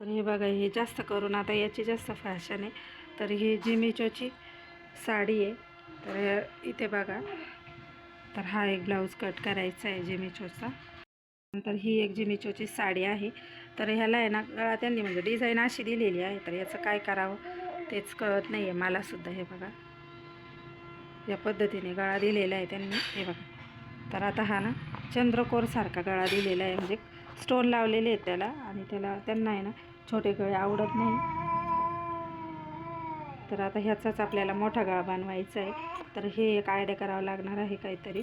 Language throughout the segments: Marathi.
तर हे बघा हे जास्त करून आता याची जास्त फॅशन आहे. तर ही जिमिचोची साडी आहे तर इथे बघा. तर हा एक ब्लाऊज कट करायचा आहे जिमिचोचा नंतर ही एक जिमिचोची साडी आहे. तर ह्याला आहे ना गळा त्यांनी म्हणजे डिझाईन अशी दिलेली आहे तर याचं काय करावं तेच कळत नाही आहे मलासुद्धा हे बघा. या पद्धतीने गळा दिलेला आहे त्यांनी हे बघा. तर आता हा ना चंद्रकोरसारखा गळा दिलेला आहे म्हणजे स्टोन लावलेले आहेत त्याला आणि त्याला त्यांना आहे ना छोटे गळे आवडत नाही. तर आता ह्याचाच आपल्याला मोठा गळा बनवायचा आहे. तर हे एक आयडिया करावं लागणार आहे काहीतरी.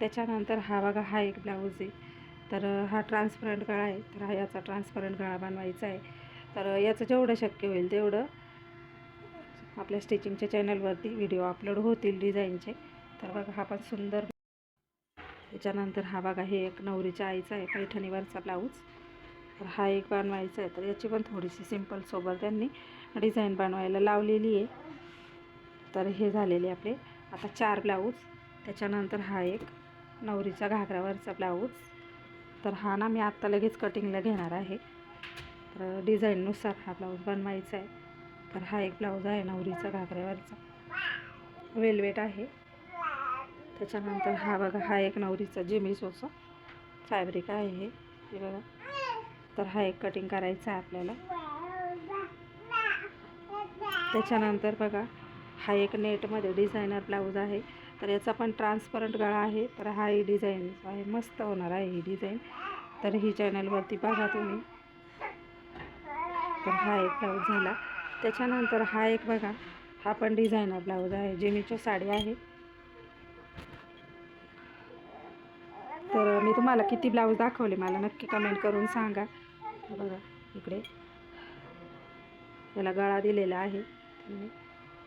त्याच्यानंतर हा बघा हा एक ब्लाऊज आहे. तर हा ट्रान्सपरंट गळा आहे. तर हा याचा ट्रान्सपरंट गळा बनवायचा आहे. तर याचं जेवढं शक्य होईल तेवढं आपल्या स्टिचिंगच्या चॅनलवरती व्हिडिओ अपलोड होतील डिझाईनचे तर बघा हा पण सुंदर त्याच्यानंतर हा बघा हे एक नवरीच्या आईचा आहे पैठणीवरचा ब्लाऊज. तर हा एक बनवायचा आहे तर याची पण थोडीशी सिंपल सोबत त्यांनी डिझाईन बनवायला लावलेली आहे. तर हे झालेले आपले आता चार ब्लाऊज. त्याच्यानंतर हा एक नवरीचा घागरावरचा ब्लाऊज. तर हा ना मी आत्ता लगेच कटिंगला घेणार आहे. तर डिझाईननुसार हा ब्लाऊज बनवायचा आहे. तर हा एक ब्लाऊज आहे नवरीचा घागऱ्यावरचा वेलवेट आहे. त्याच्यानंतर हा बघा हा एक नवरीचा जिमिसोचा फॅब्रिक आहे हे. हे बघा. तर हा एक कटिंग करायचा आहे आपल्याला. त्याच्यानंतर बघा हा एक नेटमध्ये डिझायनर ब्लाऊज आहे. तर याचा पण ट्रान्सपरंट गळा आहे. तर हा ही डिझाईन आहे. मस्त होणार आहे ही डिझाईन तर ही चॅनलवरती बघा तुम्ही. तर हा एक ब्लाऊज झाला. त्याच्यानंतर हा एक बघा हा पण डिझायनर ब्लाऊज आहे. जेमीच्या साडी आहे तर मी तुम्हाला किती ब्लाऊज दाखवले मला नक्की कमेंट करून सांगा. बघा इकडे. याला गळा दिलेला आहे. त्यांनी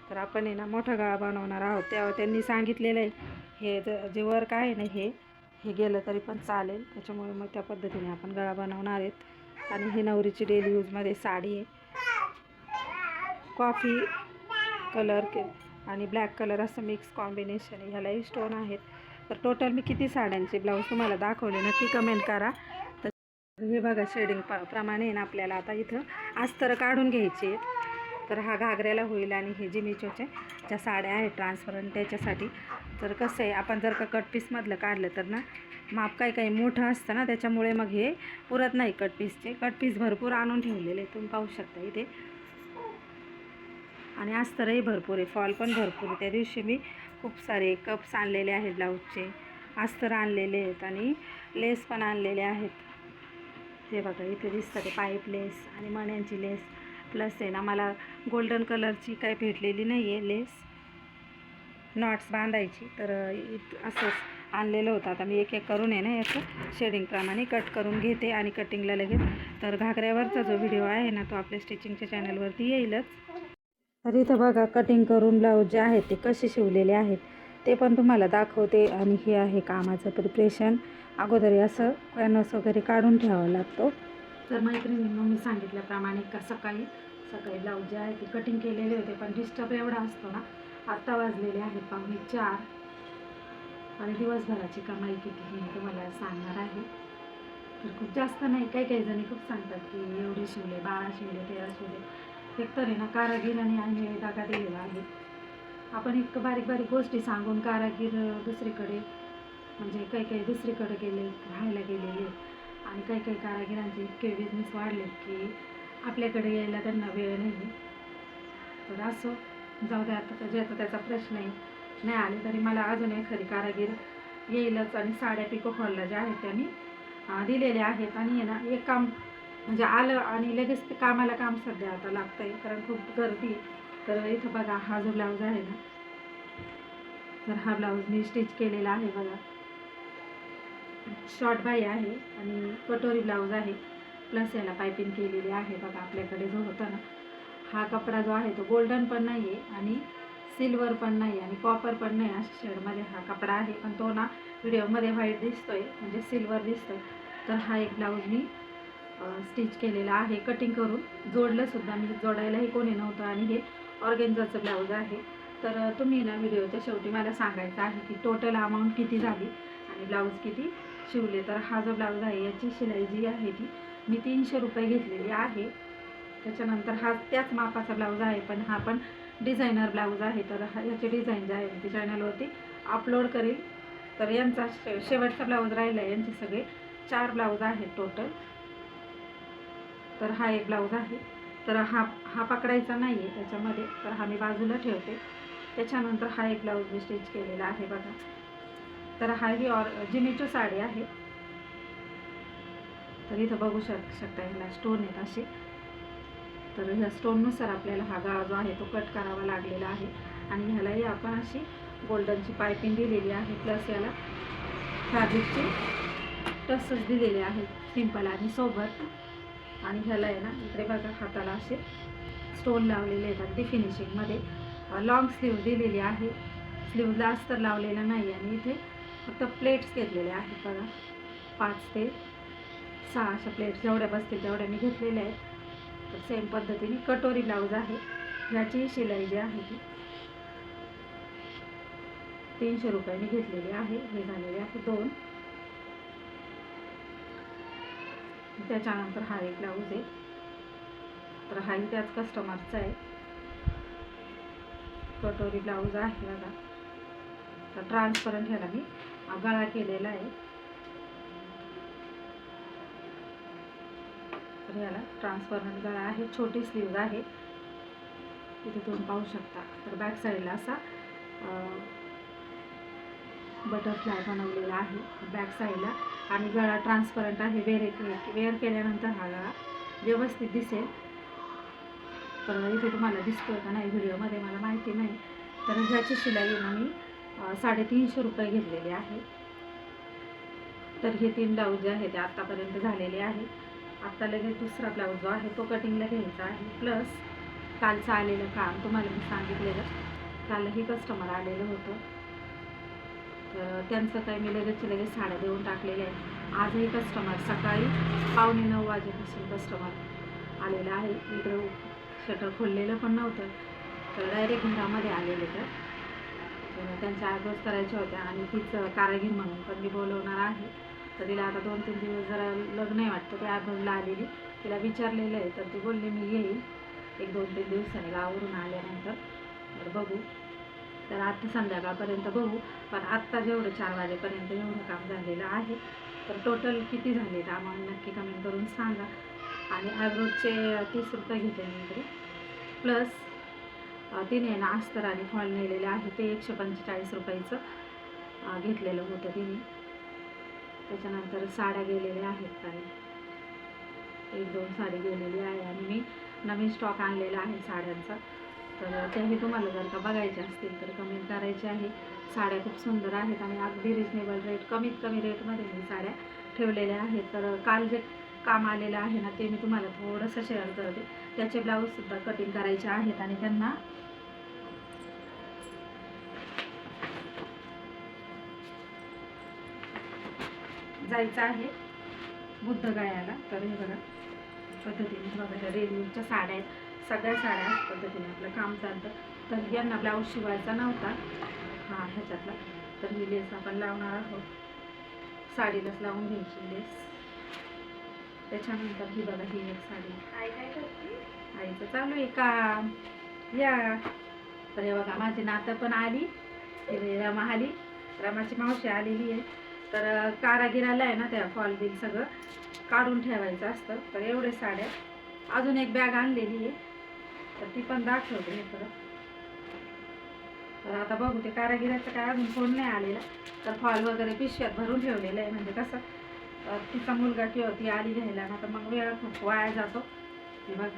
तर आपण आहे ना मोठा गळा बनवणार आहोत. तेव्हा त्यांनी सांगितलेलं आहे. हे जे वर्क आहे ना हे हे गेलं तरी पण चालेल. त्याच्यामुळे मग त्या पद्धतीने आपण गळा बनवणार आहेत. आणि ही नवरीची डेली यूजमध्ये साडी आहे. कॉफी कलर के आणि ब्लॅक कलर असं मिक्स कॉम्बिनेशन आहे. ह्यालाही स्टोन आहेत. तर टोटल मी किती साड्यांचे ब्लाऊज तुम्हाला दाखवले नक्की कमेंट करा. तर हे बघा शेडिंग प प्रमाणे ना आपल्याला आता इथं अस्तर काढून घ्यायचे तर हा घागऱ्याला होईल आणि हे जिमिचोचे ज्या साड्या आहेत ट्रान्सपरंट त्याच्यासाठी. तर कसं आहे आपण जर का कट पीसमधलं काढलं तर ना माप काही काही मोठं असतं ना त्याच्यामुळे मग हे पुरत नाही कट पीसचे कट पीस भरपूर आणून ठेवलेले तुम्ही पाहू शकता इथे. आणि अस्तरही भरपूर आहे फॉल पण भरपूर आहे. त्या दिवशी मी खूप सारे कप्स आणलेले आहेत ब्लाऊजचे. अस्तर आणलेले आहेत आणि लेस पण आणलेले आहेत. हे बघा इथे दिसतं ते पाईप लेस आणि मण्यांची लेस प्लस आहे ना मला गोल्डन कलरची काही भेटलेली नाही आहे लेस नॉट्स बांधायची. तर इत असंच आणलेलं होतं. आता मी एक एक करून आहे ना याचं शेडिंगप्रमाणे कट करून घेते आणि कटिंगला लगेच. तर घागऱ्यावरचा जो व्हिडिओ आहे ना तो आपल्या स्टिचिंगच्या चॅनलवरती येईलच. तर इथं बघा कटिंग करून ब्लाऊज जे आहेत ते कसे शिवलेले आहेत ते पण तुम्हाला दाखवते. आणि हे आहे कामाचं प्रिपरेशन अगोदर असं कॅनव्हस वगैरे काढून ठेवावा लागतो. तर मैत्रिणींना मी सांगितल्याप्रमाणे का सकाळी सकाळी ब्लाऊज जे आहे ते कटिंग केलेले होते पण डिस्टर्ब एवढा असतो ना. आत्ता वाजलेले आहेत पाहुणे चार. आणि दिवसभराची कमाई किती हे तुम्हाला सांगणार आहे. तर खूप जास्त नाही काही काही जणी खूप सांगतात की एवढे शिवले बारा शिवले तेरा शिवले. एक आहे ना कारागिराने आणि दागा दिलेला आहे. आपण इतकं बारीक बारीक गोष्टी सांगून कारागीर दुसरीकडे म्हणजे काही काही दुसरीकडे गेले राहायला गेलेले. आणि काही काही कारागिरांचे इतके बिझनेस वाढले की आपल्याकडे यायला त्यांना वेळ नाही. तर असो जाऊ द्या आता ज्याचा त्याचा प्रश्न आहे नाही आले तरी मला अजून एखादी कारागीर येईलच. आणि साड्या पिको फॉलला ज्या आहेत त्यांनी दिलेल्या आहेत. आणि ना एक काम म्हणजे आलं आणि लगेच ते कामाला काम सध्या आता लागतं आहे कारण खूप गर्दी तर इथं बघा हा जो ब्लाऊज आहे ना तर हा ब्लाऊज मी स्टिच केलेला आहे बघा. शॉर्ट बाई आहे आणि कटोरी ब्लाऊज आहे. प्लस याला पायपिंग केलेली आहे बघा आपल्याकडे जो होता ना हा कपडा जो आहे तो गोल्डन पण नाही आहे आणि सिल्वर पण नाही आणि कॉपर पण नाही अशा शेडमध्ये हा कपडा आहे. पण तो ना व्हिडिओमध्ये व्हाईट दिसतोय म्हणजे सिल्वर दिसतोय. तर हा एक ब्लाऊज मी स्टिच केलेलं आहे कटिंग करून. जोडलं सुद्धा मी. जोडायलाही कोणी नव्हतं आणि हे ऑर्गेन्झाचं ब्लाऊज आहे. तर तुम्ही ना व्हिडिओच्या शेवटी मला सांगायचं आहे की टोटल अमाऊंट किती झाली आणि ब्लाऊज किती शिवले. तर हा जो ब्लाऊज आहे याची शिलाई जी आहे ती मी तीनशे रुपये घेतलेली आहे. त्याच्यानंतर हा त्याच मापाचा ब्लाऊज आहे पण हा पण डिझायनर ब्लाऊज आहे. तर हा याची डिझाईन जे आहे ती चॅनलवरती अपलोड करेल. तर यांचा शे शेवटचा ब्लाऊज राहिला आहे. यांचे सगळे चार ब्लाऊज आहेत टोटल तर हा एक ब्लाऊज आहे. तर हा हा पकडायचा नाही आहे त्याच्यामध्ये. तर हा मी बाजूला ठेवते. त्याच्यानंतर हा एक ब्लाऊज मी स्टिच केलेला आहे बघा. तर हा ही ऑर जिनीची साडी आहे. तर इथं बघू शक शकता ह्याला स्टोन आहेत असे. तर ह्या स्टोननुसार आपल्याला हा गळा जो आहे तो कट करावा लागलेला आहे. आणि ह्यालाही आपण अशी गोल्डनची पायपिंग दिलेली आहे. प्लस याला फॅब्रिकचे टसच दिलेले आहेत. सिंपल आणि सोबत. आणि ह्याला आहे ना इकडे बघा हाताला असे स्टोन लावलेले आहेत अगदी फिनिशिंगमध्ये लॉंग स्लीव दिलेली आहे. स्लीवला अस्तर लावलेलं नाही आणि इथे फक्त प्लेट्स घेतलेले आहेत बघा. पाच ते सहा अशा प्लेट्स जेवढ्या बसतील तेवढ्या मी घेतलेल्या आहेत. तर सेम पद्धतीने कटोरी ब्लाऊज आहे. ह्याची शिलाई जी आहे ती तीनशे रुपयांनी घेतलेली आहे. हे झालेले आहे दोन. त्याच्यानंतर हा एक ब्लाऊज आहे. तर हाही त्याच कस्टमरचा आहे. कटोरी ब्लाऊज आहे बघा. तर ट्रान्सपरंट ह्याला मी गळा केलेला आहे. तर ह्याला ट्रान्सपरंट गळा आहे. छोटी स्लीव्ज आहे. इथे तुम्ही पाहू शकता. तर बॅक साईडला असा बटरफ्लाय बनवलेला आहे. बॅक साईडला आणि गळा ट्रान्सपरंट आहे वेअर वेअर केल्यानंतर हा गळा व्यवस्थित दिसेल. तर इथे तुम्हाला दिसतोय का नाही व्हिडिओमध्ये मला माहिती नाही. तर ह्याची शिलाई ना मी साडेतीनशे रुपये घेतलेली आहे. तर हे तीन ब्लाऊज जे आहे ते आत्तापर्यंत झालेले आहे आत्ता लगेच दुसरा ब्लाऊज जो आहे तो कटिंगला घ्यायचा आहे. प्लस कालचं आलेलं काम तुम्हाला मी सांगितलेलं. कालही कस्टमर आलेलं होतं. तर त्यांचं काही मी लगेच लगेच साड्या देऊन टाकलेल्या आहे आजही कस्टमर सकाळी पावणे नऊ वाजेपासून कस्टमर आलेलं आहे. इकडं शटर खोललेलं पण नव्हतं तर डायरेक्ट घरामध्ये आलेले तर. तर त्यांच्या आयब्रोज करायच्या होत्या आणि तीच कारागीर म्हणून पण मी बोलवणार आहे. तर तिला आता दोन तीन दिवस जरा लग्न आहे वाटतं ते आयब्रोजला आलेली. तिला विचारलेलं आहे तर ती बोलली मी येईल एक दोन तीन दिवसांनी गावावरून आल्यानंतर. तर बघू. तर आता संध्याकाळपर्यंत बघू. पण आत्ता जेवढं चार वाजेपर्यंत एवढं काम झालेलं आहे. तर टोटल किती झाले तर आम्हाला नक्की कमेंट करून सांगा. आणि आयब्रोजचे तीस रुपये घेते मी इकडे. प्लस तिने ना अस्तर आणि फॉल नेलेले आहे. ते एकशे पंचेचाळीस रुपयाचं घेतलेलं होतं तिने. त्याच्यानंतर साड्या गेलेल्या आहेत काही एक दोन साडी गेलेली आहे. आणि मी नवीन स्टॉक आणलेला आहे साड्यांचा. तर त्याही तुम्हाला जर का बघायचे असतील तर कमेंट करायचे आहे. साड्या खूप सुंदर आहेत आणि अगदी रिजनेबल रेट कमीत कमी रेटमध्ये मी साड्या ठेवलेल्या आहेत. तर काल जे काम आलेलं आहे ना ते मी तुम्हाला थोडंसं शेअर करते. त्याचे ब्लाऊजसुद्धा कटिंग करायचे आहेत आणि त्यांना जायचं आहे बुद्ध गळ्याला तर हे बघा पद्धतीने बघा ह्या साड्या आहेत. सगळ्या साड्या पद्धतीने आपलं काम चालतं. तर यांना ब्लाऊज शिवायचा नव्हता. हा ह्याच्यातला. तर ही लेस आपण लावणार आहोत. साडीलाच लावून घ्यायची लेस त्याच्यानंतर ही बघा ही एक साडी. आईचं चालू आहे काम. या. तर हे बघा माझी नातं पण आली. रमा आली. रमाची मावशी आलेली आहे. तर कारागिराला आहे ना त्या फॉल बिल सगळं. काढून ठेवायचं असतं. तर एवढे साड्या. अजून एक बॅग आणलेली आहे. तर ती पण दाखवते मी परत. तर आता बघू ते कारागिराचं काय अजून फोन नाही आलेला. तर फॉल वगैरे पिशव्यात भरून ठेवलेलं आहे म्हणजे कसं तिचा मुलगा किंवा ती आली घ्यायला ना तर मग वेळ खूप वाया जातो. हे बघ.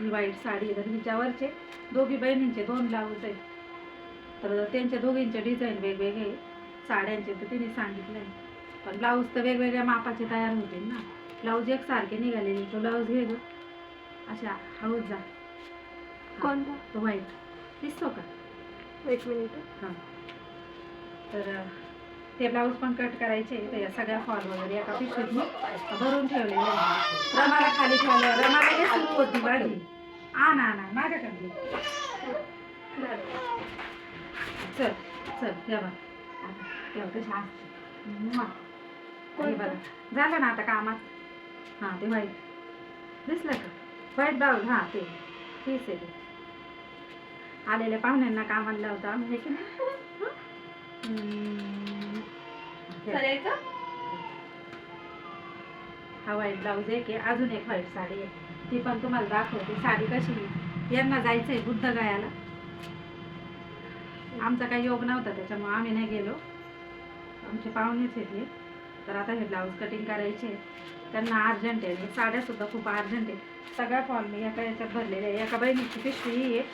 ही वाईट साडी आहे तर हिच्यावरचे दोघी बहिणींचे दोन ब्लाऊज आहेत. तर त्यांच्या दोघींचे डिझाईन वेगवेगळे साड्यांचे तर तिने सांगितलं आहे पण ब्लाऊज तर वेगवेगळ्या मापाचे तयार होतील ना. ब्लाऊज एकसारखे निघालेले तो ब्लाऊज घे अशा हळूच जा हा, कोणता तो व्हाईट दिसतो का एक मिनिट हां तर ते ब्लाऊज पण कट करायचे तर या सगळ्या फॉल वगैरे एका पिशवीत मी भरून ठेवलेले आहे रमाला खाली ठेवलं रमाला हे सुरू होती माझी आण आण आण माझ्याकडे चल चल तेव्हा तेव्हा कशी असते. हे बघा झालं ना आता कामात हां ते वाईट दिसलं का व्हाईट ब्लाऊज हां ते. तीच आहे ते. आलेल्या पाहुण्यांना कामाला लावतो आम्ही हे की नाही. हे. का? व्हाईट ब्लाऊज एक आहे अजून एक व्हाईट साडी आहे. ती पण तुम्हाला दाखवते. साडी कशी. यांना जायचं आहे बुद्ध गायाला. आमचा काही योग नव्हता त्याच्यामुळे आम्ही नाही गेलो. आमचे पाहुणेच येते तर आता हे ब्लाऊज कटिंग करायचे त्यांना अर्जंट आहे. आणि साड्यासुद्धा खूप अर्जंट आहे सगळ्या फॉल मी एका याच्यात भरलेल्या आहे एका बहिणीची पिशवी ही आहे.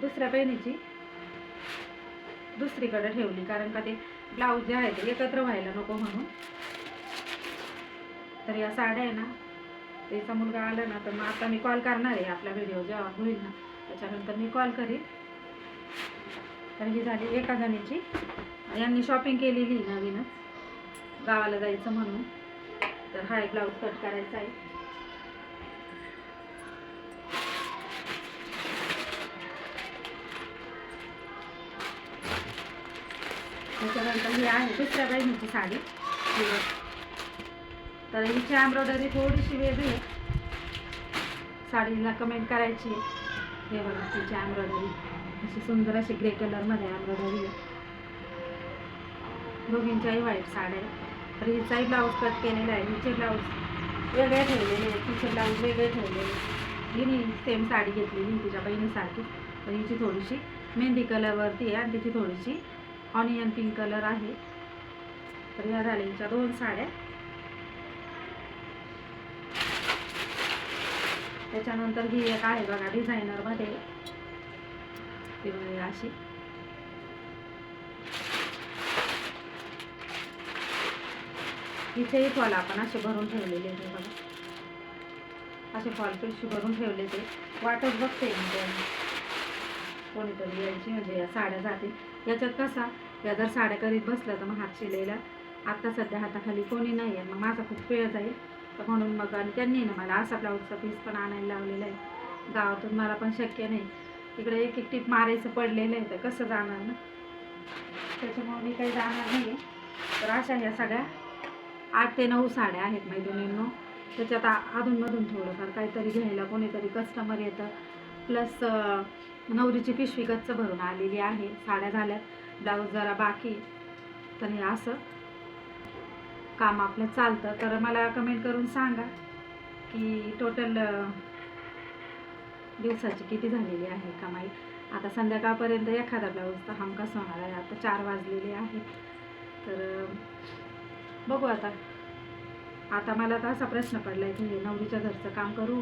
दुसऱ्या बहिणीची दुसरीकडे ठेवली. कारण का ते ब्लाऊज जे आहे ते एकत्र व्हायला नको म्हणून. तर या साड्या आहे ना त्याचा मुलगा आला ना तर मग आता मी कॉल करणार आहे आपला व्हिडिओ जेव्हा होईल ना त्याच्यानंतर मी कॉल करीन. तर ही झाली एका जणीची. यांनी शॉपिंग केलेली आहे नवीनच. गावाला जायचं म्हणून. तर हा एक ब्लाऊज कट करायचा आहे. त्याच्यानंतर ही आहे दुसऱ्या बहिणीची साडी. तर हिची एम्ब्रॉयडरी थोडीशी वेगळी आहे. साडीला कमेंट करायची हे बघा तिची एम्ब्रॉयडरी अशी सुंदर अशी ग्रे कलरमध्ये एम्ब्रॉयडरी आहे. दोघींच्याही व्हाईट साड्या तर हिचाही ब्लाऊज कट केलेला आहे हिचे ब्लाऊज वेगळे ठेवलेले आहेत तिचे ब्लाऊज वेगळे ठेवलेले आहेत. हिने सेम साडी घेतलेली तिच्या बहिणीसारखी तर हिची थोडीशी मेहंदी कलरवरती आहे आणि तिची थोडीशी ऑनियन पिंक कलर आहे. तर ह्या झाल्या हिच्या दोन साड्या. त्याच्यानंतर ही एक आहे बघा डिझायनरमध्ये ती अशी. इथेही फॉल आपण असे भरून ठेवलेले आहे बघा. असे फॉल पिशवी भरून ठेवले ते वाटच बघते मी कोणीतरी यायची म्हणजे या साड्या जातील. याच्यात कसा? या जर साड्या करीत बसल्या तर मग हात शिलाईला आत्ता सध्या हाताखाली कोणी नाही आहे मग माझा खूप वेळ जाईल तर म्हणून मग आणि त्यांनी ना मला असा ब्लाऊजचा पीस पण आणायला लावलेला आहे. गावातून मला पण शक्य नाही. तिकडे एक एक टीप मारायचं पडलेलं आहे. तर कसं जाणार ना? त्याच्यामुळे मी काही जाणार नाही तर अशा ह्या सगळ्या आठ ते नऊ साड्या आहेत मैत्रिणींनो. त्याच्यात अधूनमधून थोडंफार काहीतरी घ्यायला कोणीतरी कस्टमर येतं. प्लस नवरीची पिशवी गच्च भरून आलेली आहे. साड्या झाल्यात. ब्लाऊज जरा बाकी तर हे असं काम आपलं चालतं. तर मला कमेंट करून सांगा की टोटल दिवसाची किती झालेली आहे कमाई? आता संध्याकाळपर्यंत एखादा ब्लाऊज तर हमखास होणार आहे. आता चार वाजलेले आहे. तर बघू आता. आता मला तर असा प्रश्न पडला आहे की नवरीच्या घरचं काम करू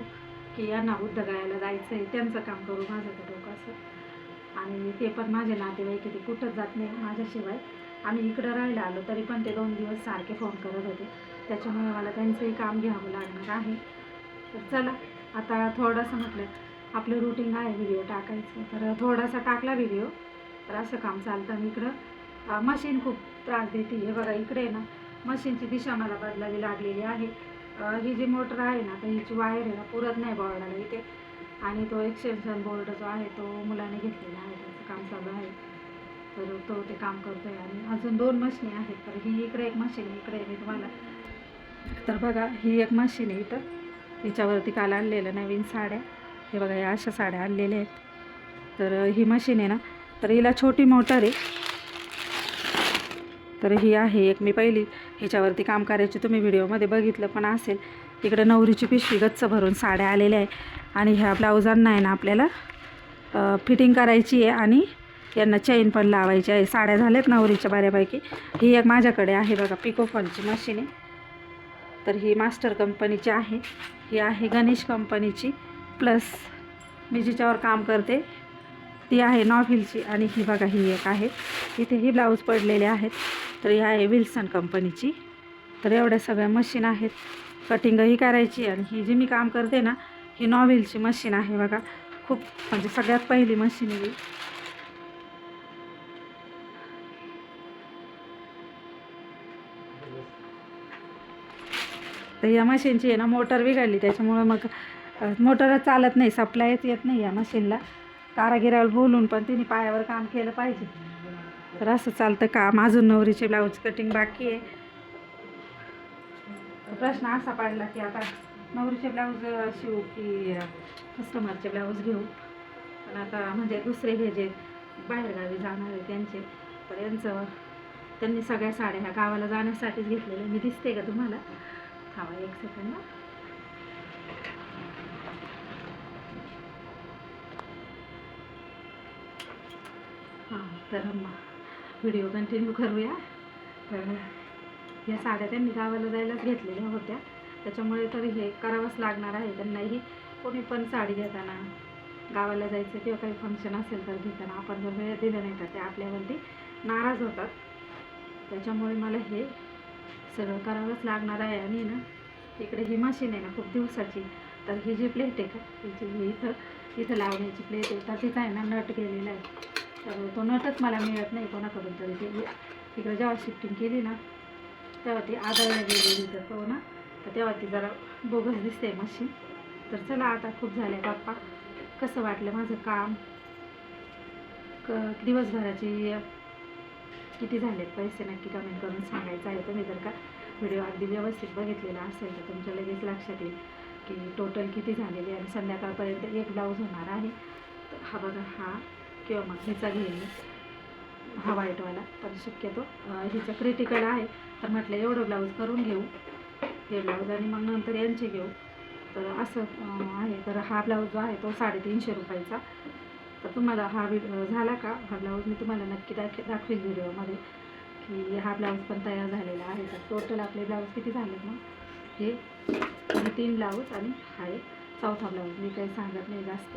की यांना बुद्ध गायला जायचं आहे त्यांचं काम करू माझं तर डोकं असं. आणि ते पण माझे नातेवाईक आहे, ते कुठंच जात नाही माझ्याशिवाय. आम्ही इकडं राहायला आलो तरी पण ते दोन दिवस सारखे फोन करत होते. त्याच्यामुळे मला त्यांचंही काम घ्यावं लागणार आहे. तर चला आता थोडंसं म्हटलं आपलं रुटीन आहे व्हिडिओ टाकायचं. तर थोडासा टाकला व्हिडिओ तर असं काम चालतं आणि इकडं मशीन खूप त्रास देते. हे बघा इकडे ना मशीनची दिशा मला बदलावी लागलेली आहे. ही जी मोटर आहे ना तर हिची वायर आहे ना पुरत नाही बोर्डाला इथे. आणि तो एक्सटेन्शन बोर्ड जो आहे तो मुलाने घेतलेला आहे त्याचं काम चालू आहे. तर तो ते काम करतो आहे आणि अजून दोन मशिनी आहेत तर ही इकडे एक मशीन इकडे मी तुम्हाला. तर बघा ही एक मशीन आहे इथं. हिच्यावरती काल आणलेलं नवीन साड्या. हे बघा या अशा साड्या आणलेल्या आहेत. तर ही मशीन आहे ना तर हिला छोटी मोटर आहे. तर ही आहे एक मी पहिली. ह्याच्यावरती काम करायची तुम्ही व्हिडिओमध्ये बघितलं पण असेल. इकडे नवरीची पिशवी गच्च भरून साड्या आलेल्या आहे आणि ह्या ब्लाऊजांना आहे ना आपल्याला फिटिंग करायची आहे आणि यांना चेन पण लावायची आहे. साड्या झाल्यात नवरीच्या बऱ्यापैकी. ही एक माझ्याकडे आहे बघा पिकोफॉलची मशीन आहे. तर ही मास्टर कंपनीची आहे. ही आहे गणेश कंपनीची. प्लस मी जिच्यावर काम करते ती आहे नॉव्हिलची आणि ही बघा ही एक आहे. इथे ही ब्लाऊज पडलेले आहेत. तर ही आहे विल्सन कंपनीची. तर एवढ्या सगळ्या मशीन आहेत. कटिंगही करायची आणि ही जी मी काम करते ना ही नॉव्हिलची मशीन आहे बघा. खूप म्हणजे सगळ्यात पहिली मशीन आहे ही. तर या मशीनची आहे ना मोटर बिघडली. त्याच्यामुळं मग मोटरच चालत नाही सप्लायच येत नाही या मशीनला कारागिराला बोलून पण तिने पायावर काम केलं पाहिजे. तर असं चालतं काम. अजून नवरीचे ब्लाऊज कटिंग बाकी आहे. प्रश्न असा पडला की आता नवरीचे ब्लाऊज शिवू की कस्टमरचे ब्लाऊज घेऊ? पण आता म्हणजे दुसरे हे जे बाहेरगावी जाणार आहे त्यांचे तर यांचं त्यांनी सगळ्या साड्या ह्या गावाला जाण्यासाठीच घेतलेल्या. मी दिसते का तुम्हाला? थांबा एक सेकंड तर तर व्हिडिओ कंटिन्यू करूया. तर या साड्या त्यांनी गावाला जायलाच घेतलेल्या होत्या. त्याच्यामुळे तर हे करावंच लागणार आहे. त्यांनाही कोणी पण साडी घेताना गावाला जायचं किंवा काही फंक्शन असेल तर घेताना आपण जर वेळ दिलं नाही तर ते आपल्यावरती नाराज होतात. त्याच्यामुळे मला हे सगळं करावंच लागणार आहे. आणि ना इकडे ही मशीन आहे ना खूप दिवसाची. तर ही जी प्लेट आहे का ही ही इथं इथं लावण्याची प्लेट आहे. तर तिथं आहे ना नट गेलेला आहे. तर तो नटच मला मिळत नाही कोणाकडून तरी. ते तिकडे जेव्हा शिफ्टिंग केली ना तेव्हा ती आदळल्या गेलेली तर तो ना. तर तेव्हा ती जरा बोगस दिसते मशीन तर चला आता खूप झाले बाप्पा कसं वाटलं माझं काम? क दिवसभराची किती झालेत पैसे नक्की कमेंट करून सांगायचं आहे तुम्ही जर का? व्हिडिओ अगदी व्यवस्थित बघितलेला असेल तर तुमच्या लगेच लक्षात येईल की टोटल किती झालेले आणि संध्याकाळपर्यंत एक ब्लाऊज होणार आहे. तर हा बघा हा किंवा मग हिचा घेईन हा व्हाईटवाला पण शक्यतो. हिचं क्रिटिकल आहे. तर म्हटलं एवढं ब्लाऊज करून घेऊ. हे ब्लाऊज आणि मग नंतर यांचे घेऊ. तर असं आहे. तर हा ब्लाऊज जो आहे तो साडेतीनशे रुपयाचा. तर तुम्हाला हा व्हिड झाला का? हा ब्लाऊज मी तुम्हाला नक्की दाख दाखवेल व्हिडिओमध्ये. की हा ब्लाऊज पण तयार झालेला आहे. तर टोटल आपले ब्लाऊज किती झाले मग? हे हे तीन ब्लाऊज आणि हा एक चौथा ब्लाऊज मी काही सांगत नाही जास्त.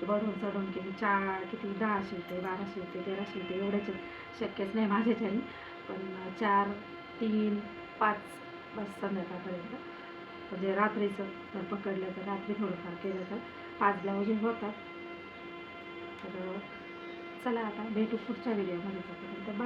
ते बढून चढून किती चार किती? दहाशे होते बाराशे होते तेराशे होते. एवढ्याच शक्यच नाही माझ्याच्यानी पण चार तीन पाच बस संध्याकाळपर्यंत. म्हणजे रात्रीचं जर पकडलं तर रात्री थोडंफार केलं तर पाच ब्लाऊज होतात. तर चला आता भेटू पुढच्या व्हिडिओमध्ये तोपर्यंत